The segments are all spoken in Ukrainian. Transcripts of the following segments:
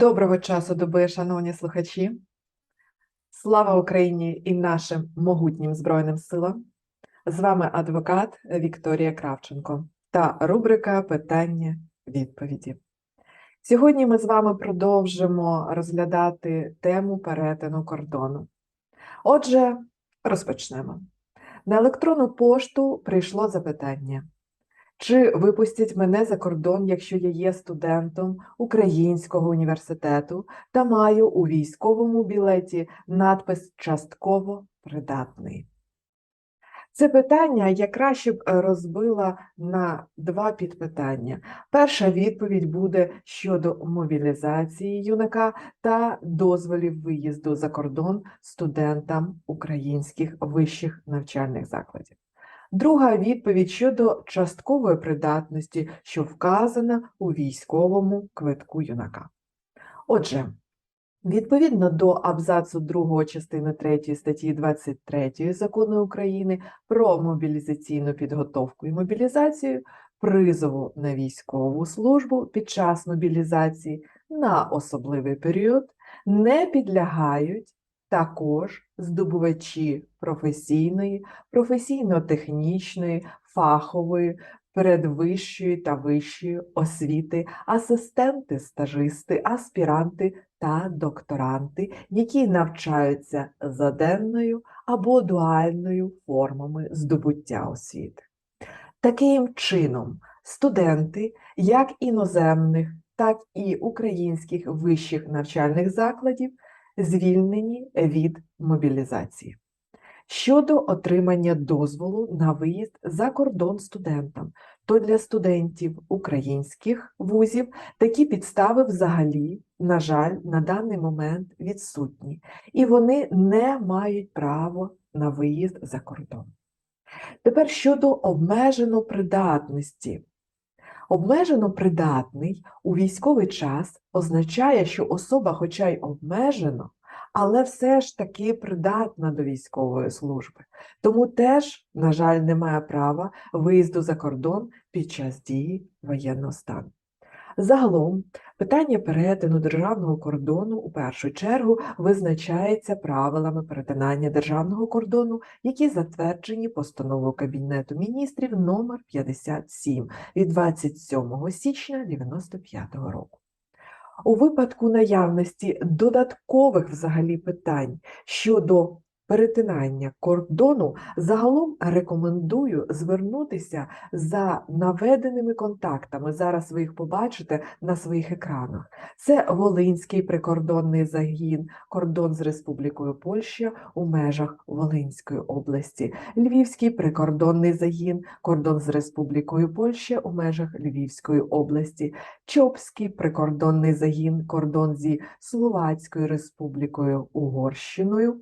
Доброго часу доби, шановні слухачі. Слава Україні і нашим могутнім Збройним силам. З вами адвокат Вікторія Кравченко та рубрика Питання відповіді. Сьогодні ми з вами продовжимо розглядати тему перетину кордону. Отже, розпочнемо. На електронну пошту прийшло запитання. Чи випустять мене за кордон, якщо я є студентом Українського університету та маю у військовому білеті надпис частково придатний? Це питання я краще б е, розбила на два підпитання. Перша відповідь буде щодо мобілізації юнака та дозволів виїзду за кордон студентам українських вищих навчальних закладів. Друга відповідь щодо часткової придатності, що вказана у військовому квитку юнака. Отже, відповідно до абзацу 2 частини 3 статті 23 Закону України про мобілізаційну підготовку і мобілізацію, призову на військову службу під час мобілізації на особливий період не підлягають також здобувачі професійної, професійно-технічної, фахової, передвищої та вищої освіти, асистенти, стажисти, аспіранти та докторанти, які навчаються за денною або дуальною формами здобуття освіти. Таким чином, студенти як іноземних, так і українських вищих навчальних закладів звільнені від мобілізації. Щодо отримання дозволу на виїзд за кордон студентам, то для студентів українських вузів такі підстави взагалі, на жаль, на даний момент відсутні, і вони не мають права на виїзд за кордон. Тепер щодо обмежено придатності. Обмежено придатний у військовий час означає, що особа, хоча й обмежено, але все ж таки придатна до військової служби. Тому теж, на жаль, не має права виїзду за кордон під час дії воєнного стану. Загалом, питання перетину державного кордону у першу чергу визначається правилами перетинання державного кордону, які затверджені постановою Кабінету міністрів номер 57 від 27 січня 1995 року. У випадку наявності додаткових взагалі питань щодо перетинання кордону загалом рекомендую звернутися за наведеними контактами. Зараз ви їх побачите на своїх екранах. Це Волинський прикордонний загін, кордон з Республікою Польща у межах Волинської області, Львівський прикордонний загін, кордон з Республікою Польща у межах Львівської області, Чопський прикордонний загін, кордон зі Словацькою Республікою Угорщиною.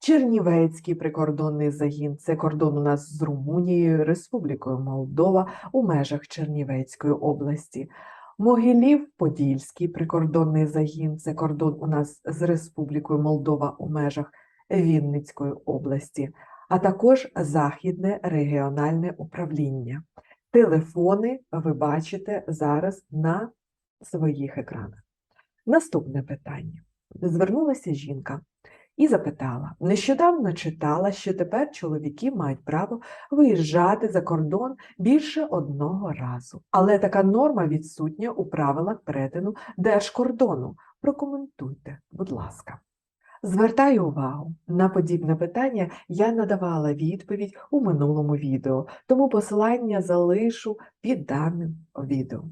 Чернівецький прикордонний загін це кордон у нас з Румунією, Республікою Молдова у межах Чернівецької області. Могилів-Подільський прикордонний загін це кордон у нас з Республікою Молдова у межах Вінницької області, а також Західне регіональне управління. Телефони ви бачите зараз на своїх екранах. Наступне питання. Звернулася жінка і запитала: нещодавно читала, що тепер чоловіки мають право виїжджати за кордон більше одного разу, але така норма відсутня у правилах перетину держкордону. Прокоментуйте, будь ласка. Звертаю увагу, на подібне питання я надавала відповідь у минулому відео, тому посилання залишу під даним відео.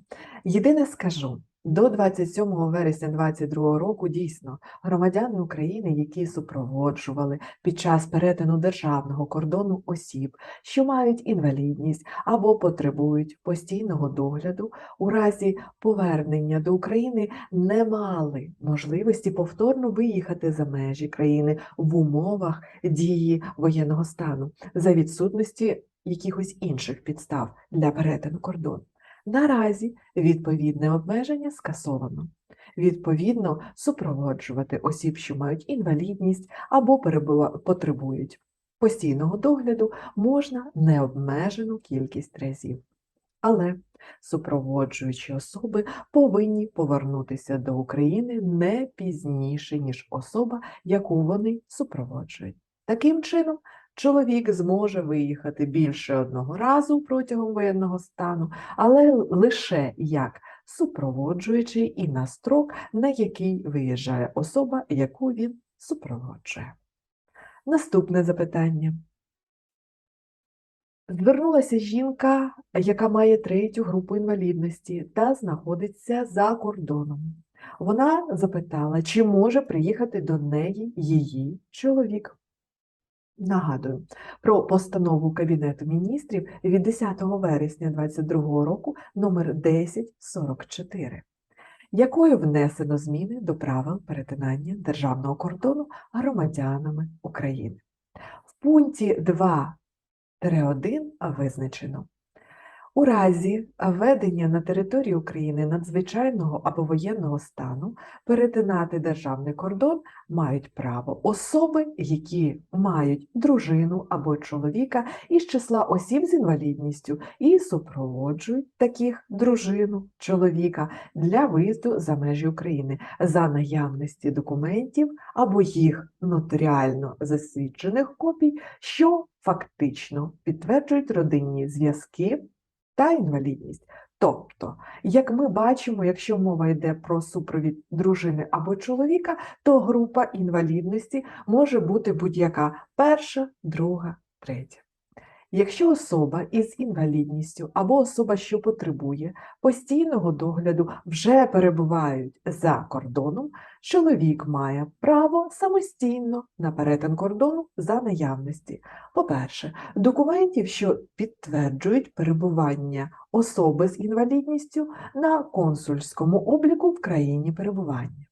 Єдине скажу, до 27 вересня 2022 року дійсно громадяни України, які супроводжували під час перетину державного кордону осіб, що мають інвалідність або потребують постійного догляду, у разі повернення до України не мали можливості повторно виїхати за межі країни в умовах дії воєнного стану за відсутності якихось інших підстав для перетину кордону. Наразі відповідне обмеження скасовано. Відповідно, супроводжувати осіб, що мають інвалідність або потребують постійного догляду, можна необмежену кількість разів. Але супроводжуючі особи повинні повернутися до України не пізніше, ніж особа, яку вони супроводжують. Таким чином, чоловік зможе виїхати більше одного разу протягом воєнного стану, але лише як супроводжуючий і на строк, на який виїжджає особа, яку він супроводжує. Наступне запитання. Звернулася жінка, яка має третю групу інвалідності та знаходиться за кордоном. Вона запитала, чи може приїхати до неї її чоловік. Нагадую про постанову Кабінету міністрів від 10 вересня 2022 року номер 1044, якою внесено зміни до правил перетинання державного кордону громадянами України. В пункті 2 1 визначено. У разі введення на території України надзвичайного або воєнного стану перетинати державний кордон мають право особи, які мають дружину або чоловіка із числа осіб з інвалідністю і супроводжують таких дружину, чоловіка для виїзду за межі України. За наявності документів або їх нотаріально засвідчених копій, що фактично підтверджують родинні зв'язки та інвалідність. Тобто, як ми бачимо, якщо мова йде про супровід дружини або чоловіка, то група інвалідності може бути будь-яка перша, друга, третя. Якщо особа із інвалідністю або особа, що потребує постійного догляду, вже перебувають за кордоном, чоловік має право самостійно на перетин кордону за наявності. По-перше, документів, що підтверджують перебування особи з інвалідністю на консульському обліку в країні перебування.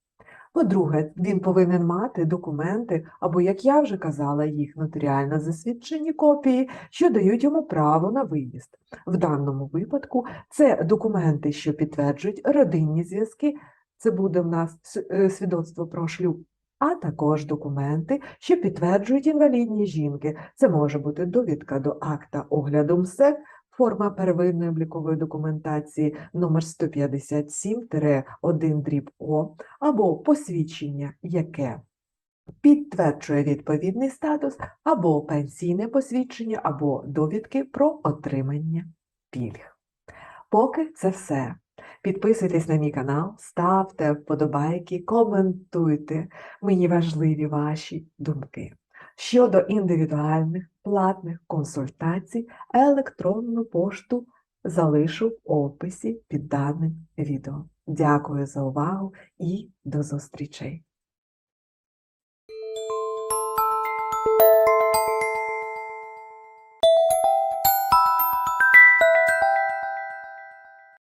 По-друге, він повинен мати документи, або, як я вже казала, їх нотаріально засвідчені копії, що дають йому право на виїзд. В даному випадку це документи, що підтверджують родинні зв'язки, це буде в нас е, свідоцтво про шлюб, а також документи, що підтверджують інвалідні жінки. Це може бути довідка до акта огляду МСЕК, Форма первинної облікової документації номер 157-1 дріб О або посвідчення, яке підтверджує відповідний статус, або пенсійне посвідчення, або довідки про отримання пільг. Поки це все. Підписуйтесь на мій канал, ставте вподобайки, коментуйте. Мені важливі ваші думки. Щодо індивідуальних платних консультацій, електронну пошту залишу в описі під даним відео. Дякую за увагу і до зустрічей!